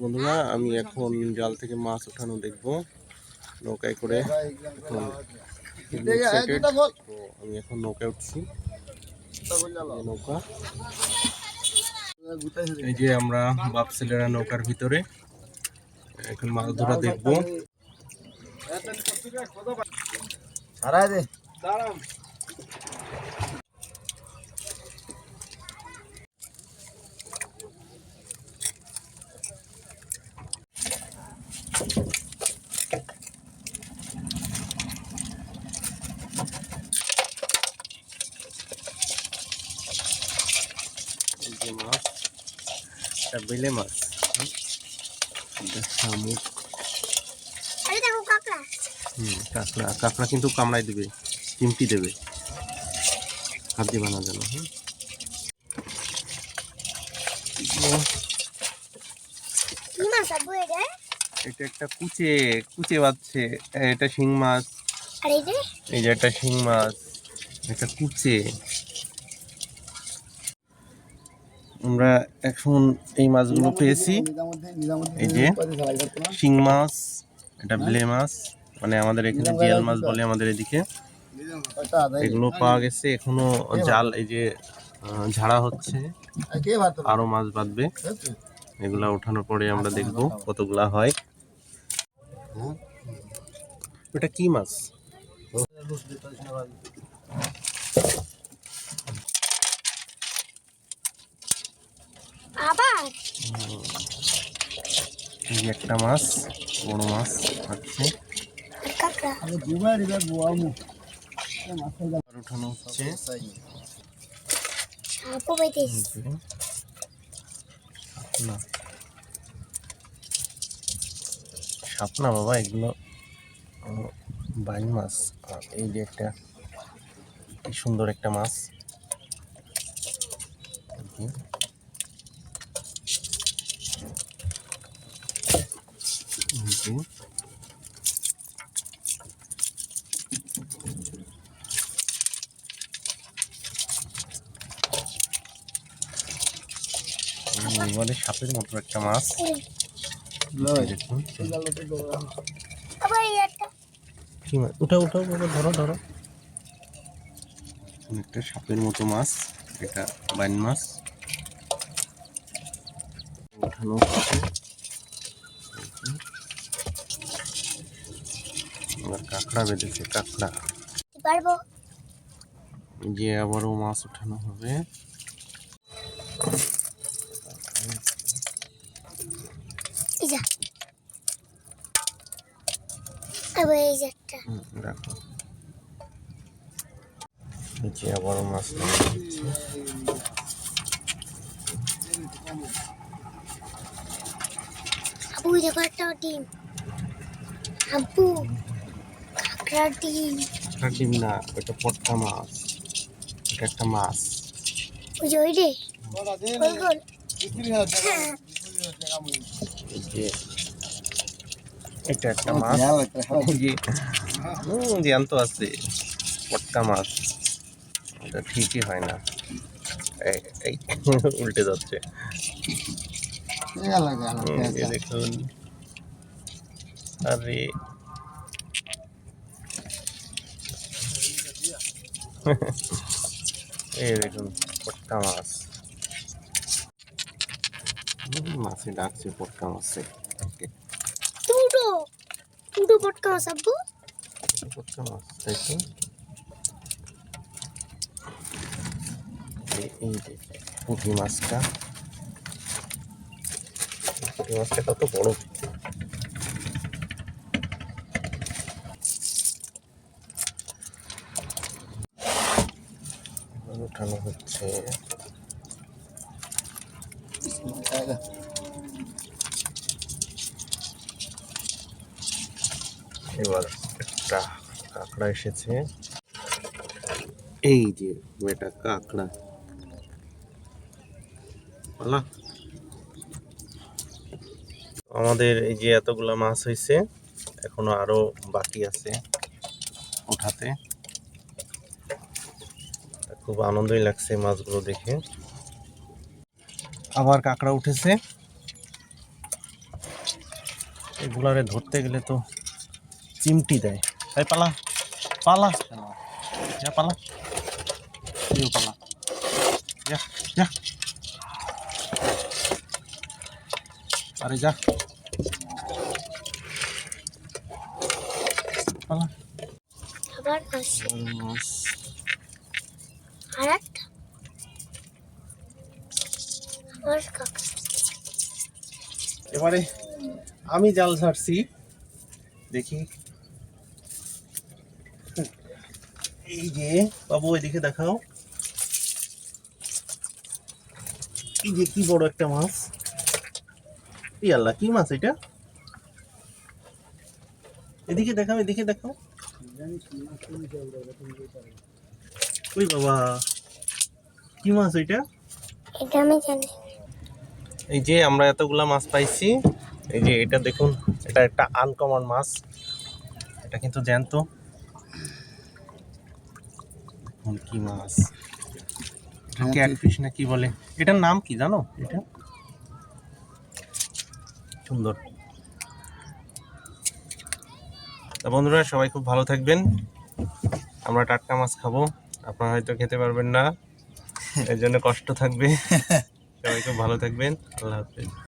বন্ধুরা আমি এখন জাল থেকে মাছ ওঠানো দেখব নৌকায় করে। এখন আমি এখন নৌকায় উঠছি। এই নৌকা। এই যে আমরা বাপ ছেলেরা নৌকার ভিতরে। এখন মাছ ধরা দেখব। দে এই যে মাছ এটা বেলে মাছ। হুম। এটা শামুক। আরে দেখো কাকড়া। হুম কাঁকড়া। কাঁকড়া কিন্তু কামড়াই দেবে চিমটি দেবে। হাত দিয়ে বানা যেন আব্বু এটা? একটা কুচে কুচে বাচ্ছে এটা শিং মাছ। এই যে? এই একটা শিং মাছ। এটা কুচে। আমরা এখন এই মাছগুলো পেয়েছি। এই যে শিং মাছ এটা বেলে মাছ মানে আমাদের এখানে জিয়াল মাছ বলে আমাদের এদিকে। এগুলো পাওয়া গেছে এখনও জাল এই যে ঝাড়া হচ্ছে। আরও মাছ বাঁধবে। এগুলা ওঠানোর পরে আমরা দেখব কতগুলা হয়। ওটা কি মাছ আবার এই একটা মাছ বড় মাছ আছে। উঠানো হচ্ছে। শাপনা বাবা এগুলো বাইন মাছ। আর এই যে একটা কি সুন্দর একটা মাছ। হুম, এবারে সাপের মতো একটা মাছ দেখুন একটা উঠাও উঠাও ধরো ধরো একটা সাপের মতো মাছ এটা বাইন মাছ উঠানো হচ্ছে আবার কাঁকড়া বেঁধেছে কাঁকড়া। পারব? যে আবারও মাছ উঠানো হবে। রাখো আবারও মাছ আবু দেখো একটা ডিম। আব্বু কাকড়ার ডিম না ওটা পটকা মাছ। এটা একটা মাছ। ওই যে ওই রে গোল। গোল হ্যাঁ এটা একটা মাছ। জ্যান্ত আছে পটকা মাছ। এটা ঠিকই হয় না। এই- এই উল্টে যাচ্ছে। দেখুন। আরে এই দেখুন পটকা মাছ। মাছে ডাকছে পটকা মাছে। দুটো দুটো পটকা মাছ আব্বু। পটকা মাছ তাই তো? এই- এই পুঁটি মাছটা। পুঁটি মাছটা কত বড় এবার উঠানো হচ্ছে। এবার একটা কাঁকড়া এসেছে। এই যে বেটা কাঁকড়া। আমাদের এই যে এতগুলা মাছ হয়েছে এখনও আরও বাকি আছে। উঠাতে খুব আনন্দই লাগছে মাছগুলো দেখে। আবার কাঁকড়া উঠেছে। এগুলারে ধরতে গেলে তো চিমটি দেয়। তাই পালা পালা। যা পালা। পালা। যা যা। আরে যা। পালা। আবার আসছে। মাছ। এবারে আমি জাল ছাড়ছি। দেখি। এই যে, বাবু, এদিকে দেখাও। এই যে, কি বড় একটা মাছ। এই আল্লাহ, কি মাছ এটা? এদিকে দেখাও এদিকে দেখাও। ওই বাবা। কি মাছ ওইটা এটা আমি জানি। এই যে আমরা এতগুলা মাছ পাইছি এই যে এটা দেখুন এটা একটা আনকমন মাছ। এটা কিন্তু জ্যান্ত। কি মাছ? ক্যাটফিশ না কি বলে? এটার নাম কি জানো? এটা? সুন্দর। তা বন্ধুরা সবাই খুব ভালো থাকবেন। আমরা টাটকা মাছ খাব। আপনারা হয়তো খেতে পারবেন না। এর জন্য কষ্ট থাকবে। সবাই খুব ভালো থাকবেন। আল্লাহ হাফিজ।